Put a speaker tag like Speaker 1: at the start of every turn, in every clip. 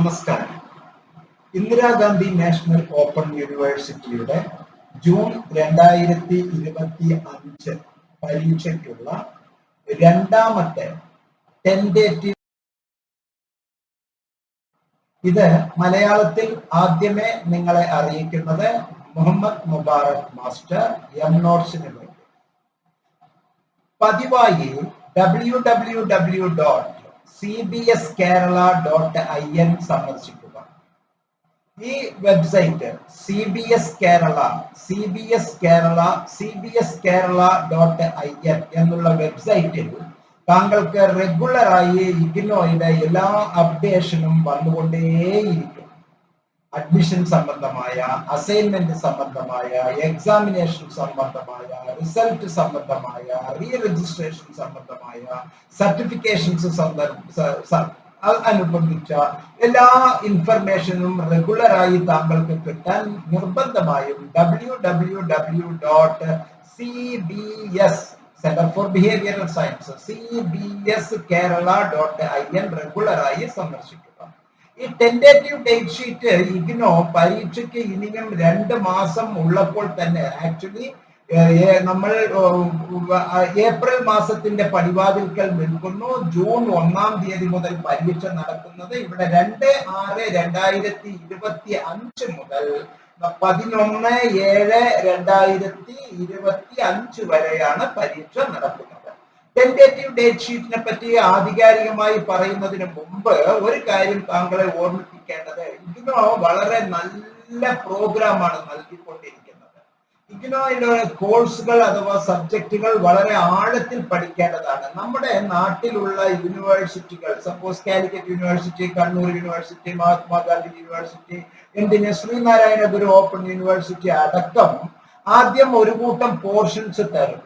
Speaker 1: നമസ്കാരം. Indira Gandhi national open യൂണിവേഴ്സിറ്റിയുടെ June രണ്ടായിരത്തി ഇരുപത്തി അഞ്ച് പരീക്ഷയ്ക്കുള്ള രണ്ടാമത്തെ ടെൻഡേറ്റീവ് ഇത് മലയാളത്തിൽ ആദ്യമേ നിങ്ങളെ അറിയിക്കുന്നത് മുഹമ്മദ് മുബാറക് മാസ്റ്റർ എം നോട്ട്സിന് വേണ്ടി പതിവായി W W W dot C B S Kerala dot I N സന്ദർശിക്കുക. ഈ website C B S Kerala C B S Kerala C B S Kerala dot I N എന്നുള്ള വെബ്സൈറ്റിൽ താങ്കൾക്ക് റെഗുലറായി ഇഗ്നോയുടെ എല്ലാ അപ്ഡേഷനും വന്നുകൊണ്ടേയിരിക്കും. അഡ്മിഷൻ സംബന്ധമായ അസൈൻമെന്റ് സംബന്ധമായ എക്സാമിനേഷൻ സംബന്ധമായ റിസൾട്ട് സംബന്ധമായ റീ രജിസ്ട്രേഷൻ സംബന്ധമായ സർട്ടിഫിക്കേഷൻസ് അനുബന്ധിച്ച എല്ലാ ഇൻഫർമേഷനും റെഗുലറായി താങ്കൾക്ക് കിട്ടാൻ നിർബന്ധമായും W W W dot C B S centre for behavioural science C B S Kerala dot I N റെഗുലറായി സന്ദർശിക്കുക ഈ ടെൻഡേറ്റീവ് ഡേറ്റ് ഷീറ്റ് ഇഗ്നോ പരീക്ഷയ്ക്ക് ഇനിയും രണ്ട് മാസം ഉള്ളപ്പോൾ തന്നെ ആക്ച്വലി നമ്മൾ ഏപ്രിൽ മാസത്തിന്റെ പടിവാതിൽക്കൽ നിൽക്കുന്നു. ജൂൺ ഒന്നാം തീയതി മുതൽ പരീക്ഷ നടക്കുന്നത് ഇവിടെ രണ്ട് ആറ് രണ്ടായിരത്തി ഇരുപത്തി അഞ്ച് മുതൽ പതിനൊന്ന് ഏഴ് രണ്ടായിരത്തി ഇരുപത്തി അഞ്ച് വരെയാണ് പരീക്ഷ നടക്കുന്നത്. ടെൻഡേറ്റീവ് ഡേറ്റ് ഷീറ്റിനെ പറ്റി ആധികാരികമായി പറയുന്നതിന് മുമ്പ് ഒരു കാര്യം താങ്കളെ ഓർമ്മിപ്പിക്കേണ്ടത്. ഇഗ്നോ വളരെ നല്ല പ്രോഗ്രാമാണ് നൽകിക്കൊണ്ടിരിക്കുന്നത്. ഇഗ്നോയിലെ കോഴ്സുകൾ അഥവാ സബ്ജക്റ്റുകൾ വളരെ ആഴത്തിൽ പഠിക്കേണ്ടതാണ്. നമ്മുടെ നാട്ടിലുള്ള യൂണിവേഴ്സിറ്റികൾ suppose Calicut university Kannur university Mahatma Gandhi university എന്തിന് ശ്രീനാരായണ ഗുരു ഓപ്പൺ യൂണിവേഴ്സിറ്റി അടക്കം ആദ്യം ഒരു കൂട്ടം പോർഷൻസ് തരും.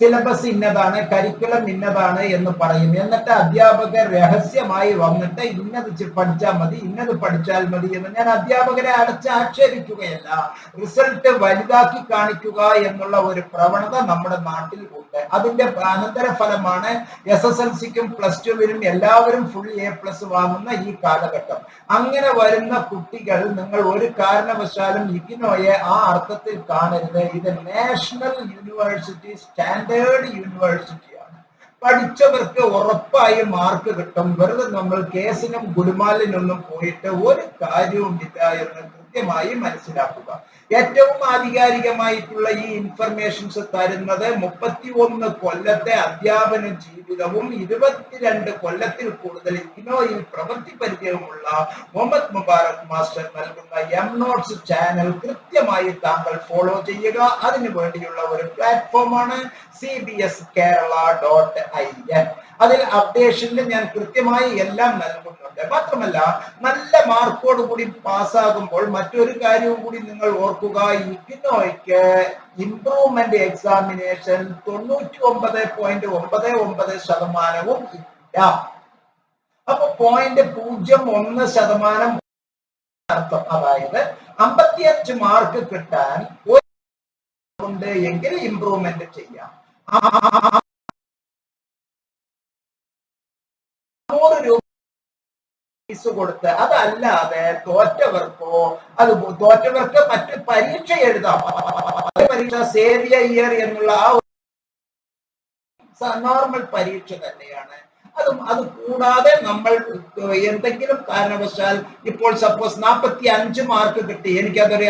Speaker 1: സിലബസ് ഇന്നതാണ് കരിക്കുലം ഇന്നതാണ് എന്ന് പറയും. എന്നിട്ട് അധ്യാപകർ രഹസ്യമായി വന്നിട്ട് ഇന്നത് പഠിച്ചാൽ മതി ഇന്നത് പഠിച്ചാൽ മതി എന്ന് ഞാൻ അധ്യാപകരെ അടച്ച് ആക്ഷേപിക്കുകയല്ല. റിസൾട്ട് വലുതാക്കി കാണിക്കുക എന്നുള്ള ഒരു പ്രവണത നമ്മുടെ നാട്ടിൽ ഉണ്ട്. അതിന്റെ അനന്തര ഫലമാണ് എസ് എസ് എൽ സിക്കും പ്ലസ് ടുവിനും എല്ലാവരും ഫുൾ എ പ്ലസ് വാങ്ങുന്ന ഈ കാലഘട്ടം. അങ്ങനെ വരുന്ന കുട്ടികൾ നിങ്ങൾ ഒരു കാരണവശാലും ഇഗ്നോയെ ആ അർത്ഥത്തിൽ കാണരുത്. ഇത് നാഷണൽ യൂണിവേഴ്സിറ്റി സ്റ്റാൻഡ് സ്റ്റാൻഡേർഡ് യൂണിവേഴ്സിറ്റിയാണ്. പഠിച്ചവർക്ക് ഉറപ്പായി മാർക്ക് കിട്ടും. വെറുതെ നമ്മൾ കേസിനും ഗുരുമാലിനൊന്നും പോയിട്ട് ഒരു കാര്യവുമില്ല എന്ന് കൃത്യമായി മനസ്സിലാക്കുക. ഏറ്റവും ആധികാരികമായിട്ടുള്ള ഈ ഇൻഫർമേഷൻസ് തരുന്നത് മുപ്പത്തി ഒന്ന് കൊല്ലത്തെ അധ്യാപന ജീവിതവും ഇരുപത്തിരണ്ട് കൊല്ലത്തിൽ കൂടുതൽ ഇഗ്നോയിൽ പ്രവൃത്തി പരിചയമുള്ള മുഹമ്മദ് മുബാറക് മാസ്റ്റർ നൽകുന്ന എം നോട്ട്സ് ചാനൽ കൃത്യമായി താങ്കൾ ഫോളോ ചെയ്യുക. അതിനു വേണ്ടിയുള്ള ഒരു പ്ലാറ്റ്ഫോമാണ് C B S Kerala dot I N അതിൽ അപ്ഡേഷനിൽ ഞാൻ കൃത്യമായി എല്ലാം നൽകുന്നുണ്ട്. മാത്രമല്ല നല്ല മാർക്കോട് കൂടി പാസ്സാകുമ്പോൾ മറ്റൊരു കാര്യവും കൂടി നിങ്ങൾ ഓർക്കുക. ഇഗ്നോയ്ക്ക് ഇംപ്രൂവ്മെന്റ് എക്സാമിനേഷൻ തൊണ്ണൂറ്റി ഒമ്പത് പോയിന്റ് ഒമ്പത് ഒമ്പത് ശതമാനവും ഇല്ല. അപ്പൊ പോയിന്റ് പൂജ്യം ഒന്ന് ശതമാനം അർത്ഥം. അതായത് അമ്പത്തിയഞ്ച് മാർക്ക് കിട്ടാൻ ഒരു എങ്കിൽ ഇംപ്രൂവ്മെന്റ് ചെയ്യാം. നൂറ് രൂപ ഫീസ് കൊടുത്ത് അതല്ലാതെ തോറ്റവർക്കോ അത് തോറ്റവർക്ക് മറ്റ് പരീക്ഷ എഴുതാം. പരീക്ഷ സേവിയ ഇയർ എന്നുള്ള ആ നോർമൽ പരീക്ഷ തന്നെയാണ്. അതും അത് കൂടാതെ നമ്മൾ എന്തെങ്കിലും കാരണവശാൽ ഇപ്പോൾ സപ്പോസ് നാൽപ്പത്തി അഞ്ച് മാർക്ക് കിട്ടി. എനിക്കതൊരു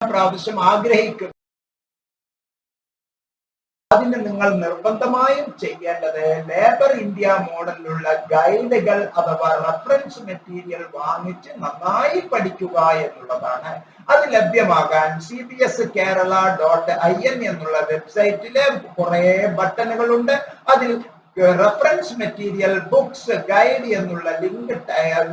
Speaker 1: പ്രാവശ്യം ആഗ്രഹിക്കും അതിന് നിങ്ങൾ നിർബന്ധമായും ചെയ്യേണ്ടത് ലേബർ ഇന്ത്യ മോഡലിലുള്ള ഗൈഡുകൾ അഥവാ റഫറൻസ് മെറ്റീരിയൽ വാങ്ങിച്ച് നന്നായി പഠിക്കുക എന്നുള്ളതാണ്. അത് ലഭ്യമാകാൻ C B S Kerala dot I N എന്നുള്ള വെബ്സൈറ്റിലെ കുറെ ബട്ടണുകളുണ്ട്. അതിൽ റഫറൻസ് മെറ്റീരിയൽ ബുക്സ് ഗൈഡ് എന്നുള്ള ലിങ്ക്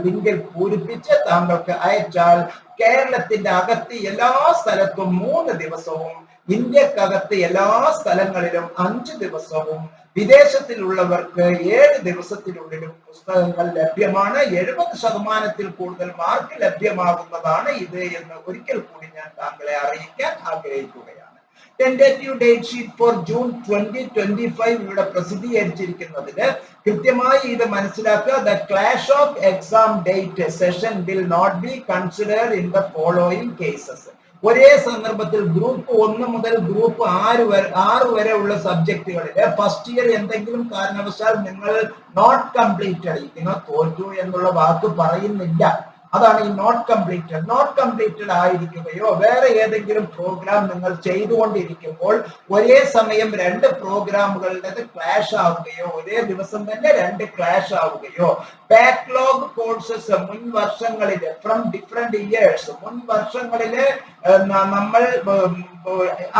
Speaker 1: ലിങ്കിൽ പൂരിപ്പിച്ച് താങ്കൾക്ക് അയച്ചാൽ കേരളത്തിന്റെ അകത്ത് എല്ലാ സ്ഥലത്തും മൂന്ന് ദിവസവും ഇന്ത്യക്കകത്ത് എല്ലാ സ്ഥലങ്ങളിലും അഞ്ചു ദിവസവും വിദേശത്തിലുള്ളവർക്ക് ഏഴ് ദിവസത്തിനുള്ളിലും പുസ്തകങ്ങൾ ലഭ്യമാണ്. എഴുപത് ശതമാനത്തിൽ കൂടുതൽ മാർക്ക് ലഭ്യമാകുന്നതാണ് ഇത് എന്ന് ഒരിക്കൽ കൂടി ഞാൻ താങ്കളെ അറിയിക്കാൻ ആഗ്രഹിക്കുകയാണ്. Tentative date sheet for June twenty twenty five ഇവിടെ പ്രസിദ്ധീകരിച്ചിരിക്കുന്നതിന് കൃത്യമായി ഇത് മനസ്സിലാക്കുക. The clash of exam date session will not be considered in the following cases ഒരേ സന്ദർഭത്തിൽ ഗ്രൂപ്പ് ഒന്ന് മുതൽ ഗ്രൂപ്പ് ആറ് വരെ ആറ് വരെ ഉള്ള സബ്ജക്റ്റുകളിൽ ഫസ്റ്റ് ഇയർ എന്തെങ്കിലും കാരണവശാൽ നിങ്ങൾ നോട്ട് കംപ്ലീറ്റഡ് നിങ്ങൾ തോറ്റു എന്നുള്ള വാക്ക് പറയുന്നില്ല. അതാണ് ഈ നോട്ട് കംപ്ലീറ്റഡ് നോട്ട് കംപ്ലീറ്റഡ് ആയിരിക്കുകയോ വേറെ ഏതെങ്കിലും പ്രോഗ്രാം നിങ്ങൾ ചെയ്തുകൊണ്ടിരിക്കുമ്പോൾ ഒരേ സമയം രണ്ട് പ്രോഗ്രാമുകളുടേത് ക്ലാഷ് ആവുകയോ ഒരേ ദിവസം തന്നെ രണ്ട് ക്ലാഷ് ആവുകയോ ബാക്ക്ലോഗ് കോഴ്സസ് മുൻ വർഷങ്ങളിൽ ഫ്രം ഡിഫറെന്റ് ഇയേഴ്സ് മുൻ വർഷങ്ങളിലെ നമ്മൾ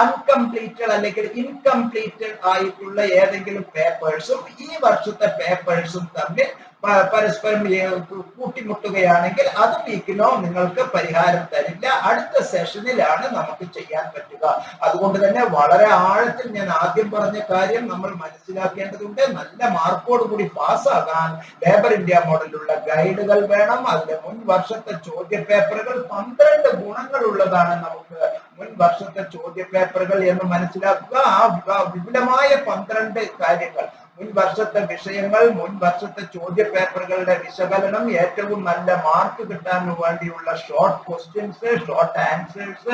Speaker 1: അൺകംപ്ലീറ്റഡ് അല്ലെങ്കിൽ ഇൻകംപ്ലീറ്റഡ് ആയിട്ടുള്ള ഏതെങ്കിലും പേപ്പേഴ്സും ഈ വർഷത്തെ പേപ്പേഴ്സും തമ്മിൽ പരസ്പരം കൂട്ടിമുട്ടുകയാണെങ്കിൽ അത് വീക്കിനോ നിങ്ങൾക്ക് പരിഹാരം തരില്ല. അടുത്ത സെഷനിലാണ് നമുക്ക് ചെയ്യാൻ പറ്റുക. അതുകൊണ്ട് തന്നെ വളരെ ആഴത്തിൽ ഞാൻ ആദ്യം പറഞ്ഞ കാര്യം നമ്മൾ മനസ്സിലാക്കേണ്ടതുണ്ട്. നല്ല മാർക്കോട് കൂടി പാസ്സാകാൻ ലേബർ ഇന്ത്യ മോഡലുള്ള ഗൈഡുകൾ വേണം. അതിന്റെ മുൻ വർഷത്തെ ചോദ്യ പേപ്പറുകൾ പന്ത്രണ്ട് ഗുണങ്ങളുള്ളതാണ് നമുക്ക് മുൻ വർഷത്തെ ചോദ്യ പേപ്പറുകൾ എന്ന് മനസ്സിലാക്കുക. ആ വിപുലമായ പന്ത്രണ്ട് കാര്യങ്ങൾ മുൻ വർഷത്തെ വിഷയങ്ങൾ മുൻ വർഷത്തെ ചോദ്യ പേപ്പറുകളുടെ വിശകലനം ഏറ്റവും നല്ല മാർക്ക് കിട്ടാൻ വേണ്ടിയുള്ള short questions short answers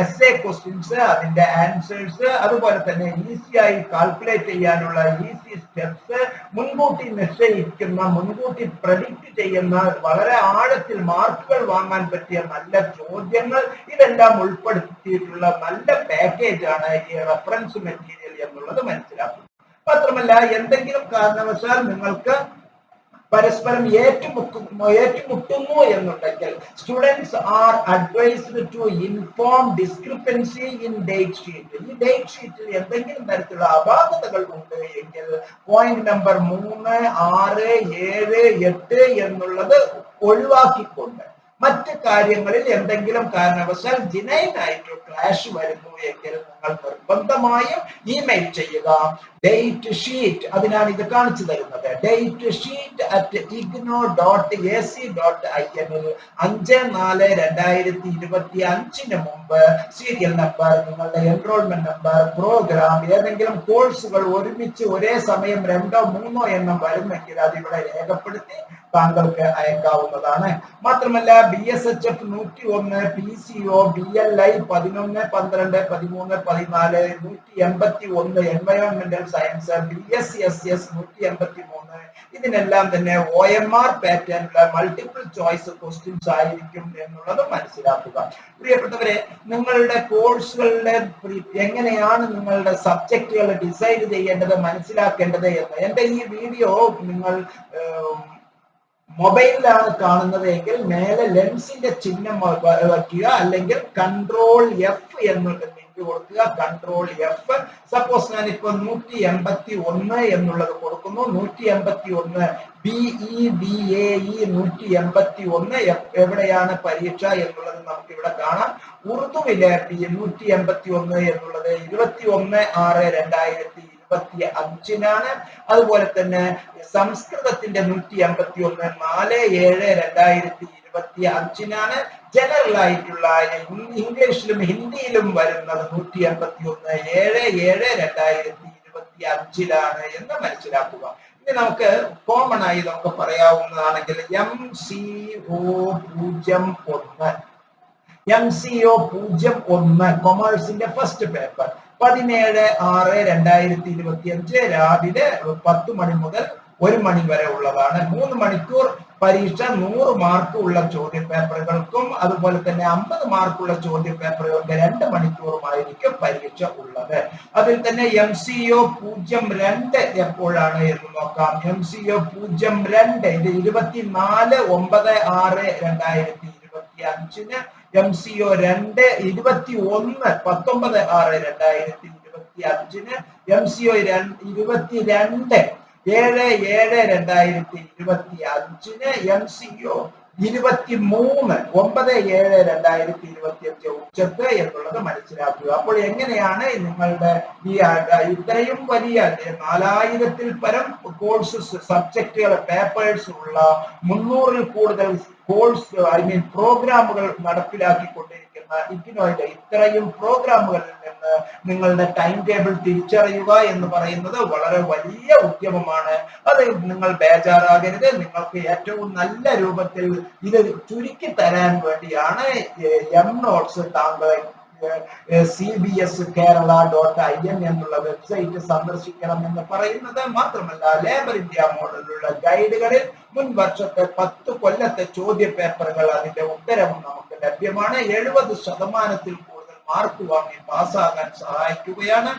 Speaker 1: S A questions അതിന്റെ ആൻസേഴ്സ് അതുപോലെ തന്നെ ഈസിയായി കാൽക്കുലേറ്റ് ചെയ്യാനുള്ള ഈസി സ്റ്റെപ്സ് മുൻകൂട്ടി നിശ്ചയിക്കുന്ന മുൻകൂട്ടി പ്രഡിക്റ്റ് ചെയ്യുന്ന വളരെ ആഴത്തിൽ മാർക്കുകൾ വാങ്ങാൻ പറ്റിയ നല്ല ചോദ്യങ്ങൾ ഇതെല്ലാം ഉൾപ്പെടുത്തിയിട്ടുള്ള നല്ല പാക്കേജാണ് ഈ റെഫറൻസ് മെറ്റീരിയൽ എന്നുള്ളത് മനസ്സിലാക്കുന്നത്. മാത്രമല്ല എന്തെങ്കിലും കാരണവശാൽ നിങ്ങൾക്ക് പരസ്പരം ഏറ്റുമുക്കുന്നു ഏറ്റുമുട്ടുന്നു എന്നുണ്ടെങ്കിൽ students are advised to inform discrepancy in date sheet ഈ ഡേറ്റ് ഷീറ്റിൽ എന്തെങ്കിലും തരത്തിലുള്ള അപാകതകൾ ഉണ്ട് എങ്കിൽ പോയിന്റ് നമ്പർ മൂന്ന് ആറ് ഏഴ് എട്ട് എന്നുള്ളത് ഒഴിവാക്കിക്കൊണ്ട് മറ്റ് കാര്യങ്ങളിൽ എന്തെങ്കിലും കാരണവശാൽ ജിനൈൻ ആയിട്ട് ക്ലാഷ് വരുന്നു എങ്കിൽ നിങ്ങൾ നിർബന്ധമായും ഇമെയിൽ ചെയ്യുക. ഡേറ്റ് ഷീറ്റ് അതിനാണ് ഇത് കാണിച്ചു തരുന്നത്. Date sheet at IGNOU dot A C dot I എന്നിൽ അഞ്ച് നാല് രണ്ടായിരത്തി ഇരുപത്തി അഞ്ചിന് മുമ്പ് സീരിയൽ നമ്പർ നിങ്ങളുടെ എൻറോൾമെന്റ് നമ്പർ പ്രോഗ്രാം ഏതെങ്കിലും കോഴ്സുകൾ ഒരുമിച്ച് ഒരേ സമയം രണ്ടോ മൂന്നോ എണ്ണം വരുന്നെങ്കിൽ അതിവിടെ രേഖപ്പെടുത്തി താങ്കൾക്ക് അയക്കാവുന്നതാണ്. മാത്രമല്ല ബി എസ് എച്ച് എഫ് നൂറ്റി ഒന്ന് P C O B L I പതിനൊന്ന് പന്ത്രണ്ട് പതിമൂന്ന് പതിനാല് നൂറ്റി എൺപത്തി ഒന്ന് എൻവയോൺമെന്റൽ science B S S S നൂറ്റി എൺപത്തി മൂന്ന് ഇതിനെല്ലാം തന്നെ ഒ എം ആർ പാറ്റേണിലെ മൾട്ടിപ്പിൾ ചോയ്സ് ക്വസ്റ്റ്യൻസ് ആയിരിക്കും എന്നുള്ളത് മനസ്സിലാക്കുക. പ്രിയപ്പെട്ടവരെ നിങ്ങളുടെ കോഴ്സുകളുടെ എങ്ങനെയാണ് നിങ്ങളുടെ സബ്ജക്റ്റുകൾ ഡിസൈഡ് ചെയ്യേണ്ടത് മനസ്സിലാക്കേണ്ടത് എന്ന് എന്റെ ഈ വീഡിയോ നിങ്ങൾ മൊബൈലിലാണ് കാണുന്നത് എങ്കിൽ മേലെ ലെൻസിന്റെ ചിഹ്നം വയ്ക്കുക അല്ലെങ്കിൽ കൺട്രോൾ എഫ് എന്നുള്ള കൊടുക്കുക. കൺട്രോൾ എഫ് സപ്പോസ് ഞാൻ ഇപ്പൊ നൂറ്റി എൺപത്തി ഒന്ന് എന്നുള്ളത് കൊടുക്കുന്നു. നൂറ്റി എൺപത്തി ഒന്ന് BE D B A E നൂറ്റി എൺപത്തി ഒന്ന് എവിടെയാണ് പരീക്ഷ എന്നുള്ളത് നമുക്ക് ഇവിടെ കാണാം. ഉറുദുവിലെ നൂറ്റി എൺപത്തി ഒന്ന് എന്നുള്ളത് ഇരുപത്തി ഒന്ന് ആറ് രണ്ടായിരത്തി ഇരുപത്തി അഞ്ചിനാണ്. അതുപോലെ തന്നെ സംസ്കൃതത്തിന്റെ നൂറ്റി അമ്പത്തി ഒന്ന് നാല് ഏഴ് രണ്ടായിരത്തി ഇരുപത്തി അഞ്ചിനാണ് ജനറൽ ആയിട്ടുള്ള ഇംഗ്ലീഷിലും ഹിന്ദിയിലും വരുന്നത് നൂറ്റി അമ്പത്തി ഒന്ന് ഏഴ് ഏഴ് രണ്ടായിരത്തി ഇരുപത്തി അഞ്ചിലാണ് എന്ന് മനസ്സിലാക്കുക. ഇനി നമുക്ക് കോമൺ ആയി നമുക്ക് പറയാവുന്നതാണെങ്കിൽ എം സി ഒ പൂജ്യം ഒന്ന്. എം സി ഒ പൂജ്യം ഒന്ന് കൊമേഴ്സിന്റെ ഫസ്റ്റ് പേപ്പർ പതിനേഴ് ആറ് രണ്ടായിരത്തി ഇരുപത്തി അഞ്ച് രാവിലെ പത്ത് മണി മുതൽ ഒരു മണി വരെ ഉള്ളതാണ്. മൂന്ന് മണിക്കൂർ പരീക്ഷ നൂറ് മാർക്ക് ഉള്ള ചോദ്യ പേപ്പറുകൾക്കും അതുപോലെ തന്നെ അമ്പത് മാർക്കുള്ള ചോദ്യ പേപ്പറുകൾക്ക് രണ്ട് മണിക്കൂറുമായിരിക്കും പരീക്ഷ ഉള്ളത്. അതിൽ തന്നെ എം സി ഒ പൂജ്യം രണ്ട് എപ്പോഴാണ് എന്ന് നോക്കാം. എം സി ഒ പൂജ്യം രണ്ട് ഇത് ഇരുപത്തിനാല് ഒമ്പത് ആറ് രണ്ടായിരത്തി ഇരുപത്തി അഞ്ചിന് എം സി ഒ രണ്ട് ഇരുപത്തി ഒന്ന് പത്തൊമ്പത് ആറ് രണ്ടായിരത്തി ഇരുപത്തി അഞ്ചിന് എം സി ഒ ഇരുപത്തി രണ്ട് ഏഴ് ഏഴ് രണ്ടായിരത്തി ഇരുപത്തി അഞ്ചിന് എം സി ഒ ഇരുപത്തി മൂന്ന് ഒമ്പത് ഏഴ് രണ്ടായിരത്തി ഇരുപത്തി അഞ്ച് ഉച്ചയ്ക്ക് എന്നുള്ളത് മനസ്സിലാക്കുക. അപ്പോൾ എങ്ങനെയാണ് നിങ്ങളുടെ ഈ ഇത്രയും വലിയ നാലായിരത്തിൽ പരം കോഴ്സസ് സബ്ജക്റ്റുകൾ പേപ്പേഴ്സ് ഉള്ള മുന്നൂറിൽ കൂടുതൽ കോഴ്സ് ഐ മീൻ പ്രോഗ്രാമുകൾ നടപ്പിലാക്കിക്കൊണ്ടിരിക്കുന്ന ഇഗ്നോയുടെ ഇത്രയും പ്രോഗ്രാമുകളിൽ നിന്ന് നിങ്ങളുടെ ടൈം ടേബിൾ തിരിച്ചറിയുക എന്ന് പറയുന്നത് വളരെ വലിയ ഉദ്യമമാണ്. അത് നിങ്ങൾ ബേജാറാകരുത്. നിങ്ങൾക്ക് ഏറ്റവും നല്ല രൂപത്തിൽ ഇത് ചുരുക്കി തരാൻ വേണ്ടിയാണ് എം നോട്ട്സ് താങ്കളെ C B S Kerala dot I N എന്നുള്ള വെബ്സൈറ്റ് സന്ദർശിക്കണം എന്ന് പറയുന്നത് മാത്രമല്ല ലേബർ ഇന്ത്യ മോഡലുള്ള ഗൈഡുകളിൽ മുൻ വർഷത്തെ പത്ത് കൊല്ലത്തെ ചോദ്യ പേപ്പറുകൾ അതിന്റെ ഉത്തരവും നമുക്ക് ലഭ്യമാണ്. എഴുപത് ശതമാനത്തിൽ കൂടുതൽ മാർക്ക് വാങ്ങി പാസ്സാകാൻ സഹായിക്കുകയാണ്.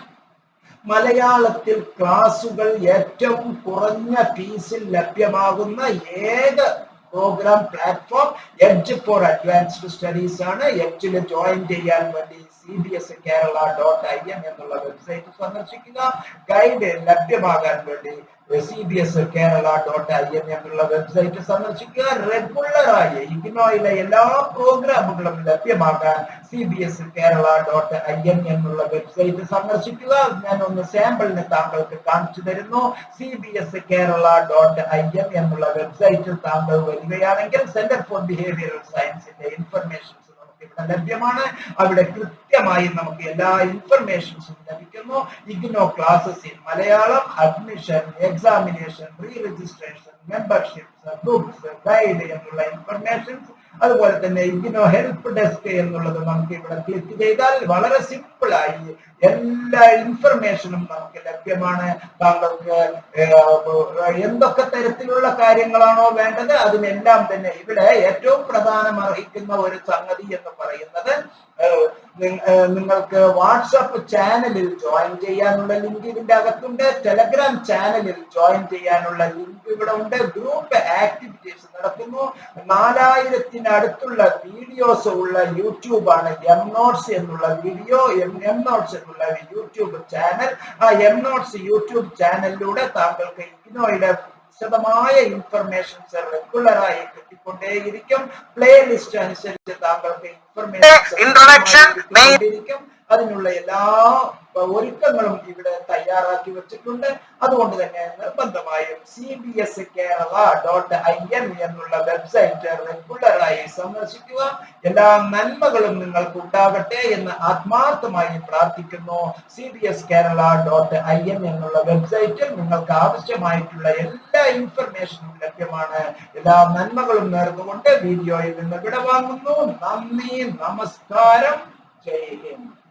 Speaker 1: മലയാളത്തിൽ ക്ലാസുകൾ ഏറ്റവും കുറഞ്ഞ ഫീസിൽ ലഭ്യമാകുന്ന ഏക programme platform edge for advanced studies ആണ്. എഡ്ജിൽ ജോയിൻ ചെയ്യാൻ വേണ്ടി C B S Kerala dot I N എന്നുള്ള വെബ്സൈറ്റ് സന്ദർശിക്കുക. ഗൈഡ് ലഭ്യമാകാൻ വേണ്ടി C B S Kerala dot I N എന്നുള്ള വെബ്സൈറ്റ് സന്ദർശിക്കുക റെഗുലറായി ഇഗ്നോയിലെ എല്ലാ പ്രോഗ്രാമുകളും ലഭ്യമാക്കാൻ C B S Kerala dot I N എന്നുള്ള വെബ്സൈറ്റ് സന്ദർശിക്കുക. ഞാൻ ഒന്ന് സാമ്പിളിന് താങ്കൾക്ക് കാണിച്ചു തരുന്നു. C B S Kerala dot I N എന്നുള്ള വെബ്സൈറ്റിൽ താങ്കൾ വരികയാണെങ്കിൽ സെന്റർ ഫോർ ബിഹേവിയറൽ സയൻസിന്റെ ഇൻഫർമേഷൻസ് നമുക്ക് ലഭ്യമാണ്. അവിടെ കൃത്യമായി നമുക്ക് എല്ലാ ഇൻഫർമേഷൻസും ലഭിക്കുന്നു. IGNOU classes in Malayalam admission examination re registration memberships books guide എന്നുള്ള ഇൻഫർമേഷൻസ് അതുപോലെ തന്നെ ഇഗ്നോ ഹെൽപ്പ് ഡെസ്ക് എന്നുള്ളത് നമുക്ക് ഇവിടെ ക്ലിക്ക് ചെയ്താൽ വളരെ സിമ്പിൾ ആയി എല്ലാ ഇൻഫർമേഷനും നമുക്ക് ലഭ്യമാണ്. താങ്കൾക്ക് എന്തൊക്കെ തരത്തിലുള്ള കാര്യങ്ങളാണോ വേണ്ടത് അതിനെല്ലാം തന്നെ ഇവിടെ ഏറ്റവും പ്രധാനം അർഹിക്കുന്ന ഒരു സംഗതി എന്ന് പറയുന്നത് നിങ്ങൾക്ക് വാട്സപ്പ് ചാനലിൽ ജോയിൻ ചെയ്യാനുള്ള ലിങ്ക് ഇതിന്റെ അകത്തുണ്ട്. ടെലഗ്രാം ചാനലിൽ ജോയിൻ ചെയ്യാനുള്ള ലിങ്ക് ഇവിടെ ഉണ്ട്. ഗ്രൂപ്പ് ആക്ടിവിറ്റീസ് നടക്കുന്നു. നാലായിരത്തിനടുത്തുള്ള വീഡിയോസ് ഉള്ള യൂട്യൂബ് ആണ് എം നോട്ട്സ് എന്നുള്ള വീഡിയോ എം എം നോട്ട്സ് എന്നുള്ള യൂട്യൂബ് ചാനൽ ആ എം നോട്ട്സ് യൂട്യൂബ് ചാനലിലൂടെ താങ്കൾക്ക് ഇഗ്നോയുടെ വിശദമായ ഇൻഫർമേഷൻസ് റെഗുലറായി കിട്ടിക്കൊണ്ടേയിരിക്കും പ്ലേ ലിസ്റ്റ് അനുസരിച്ച് താങ്കൾക്ക് ഇൻഫർമേഷൻ അതിനുള്ള എല്ലാ ഒരുക്കങ്ങളും ഇവിടെ തയ്യാറാക്കി വെച്ചിട്ടുണ്ട്. അതുകൊണ്ട് തന്നെ നിർബന്ധമായും C B S Kerala dot I N എന്നുള്ള വെബ്സൈറ്റ് റെഗുലറായി സന്ദർശിക്കുക. എല്ലാ നന്മകളും നിങ്ങൾക്ക് ഉണ്ടാകട്ടെ എന്ന് ആത്മാർത്ഥമായി പ്രാർത്ഥിക്കുന്നു. C B S Kerala dot I N എന്നുള്ള വെബ്സൈറ്റിൽ നിങ്ങൾക്ക് ആവശ്യമായിട്ടുള്ള എല്ലാ ഇൻഫർമേഷനും ലഭ്യമാണ്. എല്ലാ നന്മകളും നേർന്നുകൊണ്ട് വീഡിയോയിൽ നിന്ന് വിടവാങ്ങുന്നു. നന്ദി നമസ്കാരം. ജയ് ഹിന്ദ്.